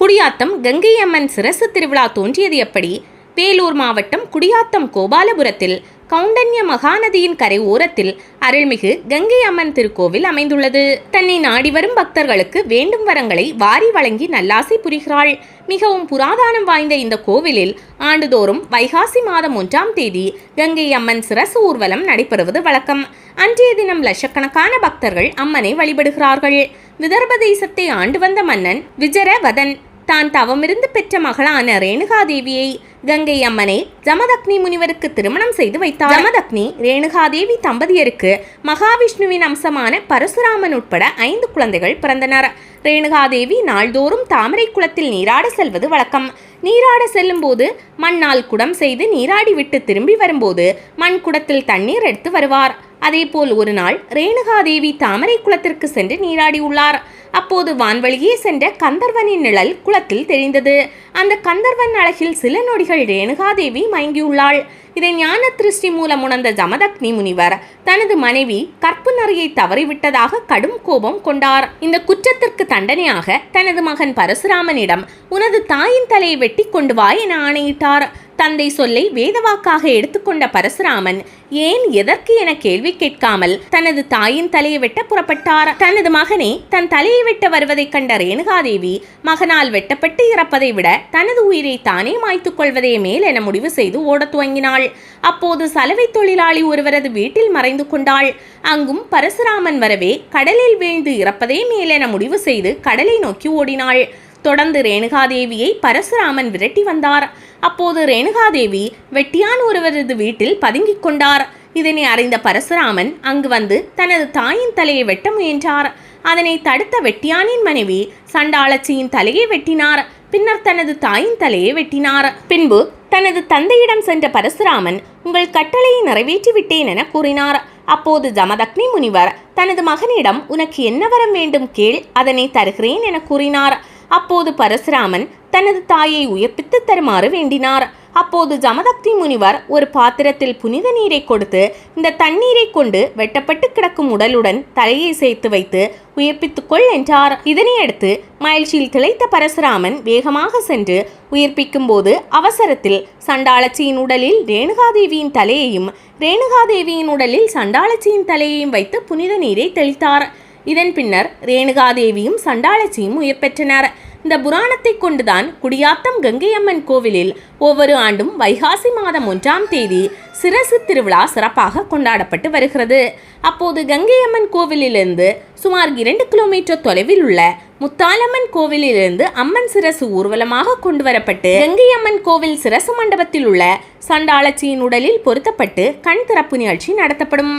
குடியாத்தம் கங்கை அம்மன் சிரசு திருவிழா தோன்றியது எப்படி? வேலூர் மாவட்டம் குடியாத்தம் கோபாலபுரத்தில் கவுண்டன்ய மகாநதியின் கரை ஓரத்தில் அருள்மிகு கங்கை அம்மன் திருக்கோவில் அமைந்துள்ளது. தன்னை நாடி வரும் பக்தர்களுக்கு வேண்டும் வரங்களை வாரி வழங்கி நல்லாசை புரிகிறாள். மிகவும் புராதானம் வாய்ந்த இந்த கோவிலில் ஆண்டுதோறும் வைகாசி மாதம் ஒன்றாம் தேதி கங்கை அம்மன் சிரசு ஊர்வலம் நடைபெறுவது வழக்கம். அன்றைய தினம் லட்சக்கணக்கான பக்தர்கள் அம்மனை வழிபடுகிறார்கள். விதர்ப தேசத்தை ஆண்டு வந்த மன்னன் விஜரவதன் தான் தவமிருந்து பெற்ற மகளான ரேணுகாதேவியை கங்கை அம்மனை ஜமதக்னி முனிவருக்கு திருமணம் செய்து வைத்தார். ஜமதக்னி ரேணுகாதேவி தம்பதியருக்கு மகாவிஷ்ணுவின் அம்சமான பரசுராமன் உட்பட ஐந்து குழந்தைகள் பிறந்தனர். ரேணுகாதேவி நாள்தோறும் தாமரை குளத்தில் நீராட செல்வது வழக்கம். நீராட செல்லும் போது மண்ணால் குடம் செய்து நீராடி விட்டு திரும்பி வரும்போது மண் குடத்தில் தண்ணீர் எடுத்து வருவார். அதேபோல் ஒரு நாள் ரேணுகாதேவி தாமரை குளத்திற்கு சென்று நீராடியுள்ளார் அப்போது வான்வழியே சென்ற கந்தர்வனின் நிழல் குளத்தில் தெரிந்தது அந்த கந்தர்வன் அழகில் சில நொடிகள் ரேணுகாதேவி மயங்கியுள்ளாள். இதை ஞான திருஷ்டி மூலம் உணர்ந்த ஜமதக்னி முனிவர் தனது மனைவி கற்பு நறையை தவறிவிட்டதாக கடும் கோபம் கொண்டார். இந்த குற்றத்திற்கு தண்டனையாக தனது மகன் பரசுராமனிடம் உனது தாயின் தலையை வெட்டி கொண்டு வா என ஆணையிட்டார். தந்தை சொல்லை வேதவாக்காக எடுத்துக்கொண்ட பரசுராமன் ஏன் எதற்கு என கேள்வி கேட்காமல் தனது தாயின் தலையை வெட்ட புறப்பட்டார்? தனது மகனே தன் தலையை வெட்ட வருவதைக் கண்ட ரேணுகாதேவி மகனால் வெட்டப்பட்டு இறப்பதை விட தனது உயிரை தானே மாய்த்துக் கொள்வதே மேல் என முடிவு செய்து ஓடத் துவங்கினாள். அப்போது சலவை தொழிலாளி ஒருவரது வீட்டில் மறைந்து கொண்டாள். அங்கும் பரசுராமன் வரவே கடலில் வீழ்ந்து இறப்பதே மேல் என முடிவு செய்து கடலை நோக்கி ஓடினாள். தொடர்ந்து ரேணுகாதேவியை பரசுராமன் விரட்டி வந்தார். அப்போது ரேணுகாதேவி வெட்டியான் ஒருவரது வீட்டில் பதுங்கிக் கொண்டார். இதனை அறிந்த பரசுராமன் அங்கு வந்து தனது தாயின் தலையை வெட்ட முயன்றார். அதனை தடுத்த வெட்டியானின் மனைவி சண்டாளச்சியின் தலையை வெட்டினார். பின்னர் தனது தாயின் தலையை வெட்டினார். பின்பு தனது தந்தையிடம் சென்ற பரசுராமன் உங்கள் கட்டளையை நிறைவேற்றி விட்டேன் என கூறினார். அப்போது ஜமதக்னி முனிவர் தனது மகனிடம் உனக்கு என்ன வரம் வேண்டும் கேள் அதனை தருகிறேன் என கூறினார். அப்போது பரசுராமன் தனது தாயை உயிர்ப்பித்து தருமாறு வேண்டினார். அப்போது ஜமதக்தி முனிவர் ஒரு பாத்திரத்தில் புனித நீரை கொடுத்து இந்த தண்ணீரை கொண்டு வெட்டப்பட்டு கிடக்கும் உடலுடன் தலையை சேர்த்து வைத்து உயிர்ப்பித்துக்கொள் என்றார். இதனையடுத்து மகிழ்ச்சியில் திளைத்த பரசுராமன் வேகமாக சென்று உயிர்ப்பிக்கும் போது அவசரத்தில் சண்டாளச்சியின் உடலில் ரேணுகாதேவியின் தலையையும் ரேணுகாதேவியின் உடலில் சண்டாளச்சியின் தலையையும் வைத்து புனித நீரை தெளித்தார். இதன் பின்னர் ரேணுகாதேவியும் சண்டாளச்சியும் உயிர் பெற்றனர். இந்த புராணத்தை கொண்டுதான் குடியாத்தம் கங்கையம்மன் கோவிலில் ஒவ்வொரு ஆண்டும் வைகாசி மாதம் ஒன்றாம் தேதி சிரசு திருவிழா சிறப்பாக கொண்டாடப்பட்டு வருகிறது. அப்போது கங்கையம்மன் கோவிலிலிருந்து சுமார் இரண்டு கிலோமீட்டர் தொலைவில் உள்ள முத்தாலம்மன் கோவிலிலிருந்து அம்மன் சிரசு ஊர்வலமாக கொண்டு வரப்பட்டு கங்கையம்மன் கோவில் சிரசு மண்டபத்தில் உள்ள சண்டாளச்சியின் உடலில் பொருத்தப்பட்டு கண் திறப்பு நிகழ்ச்சி நடத்தப்படும்.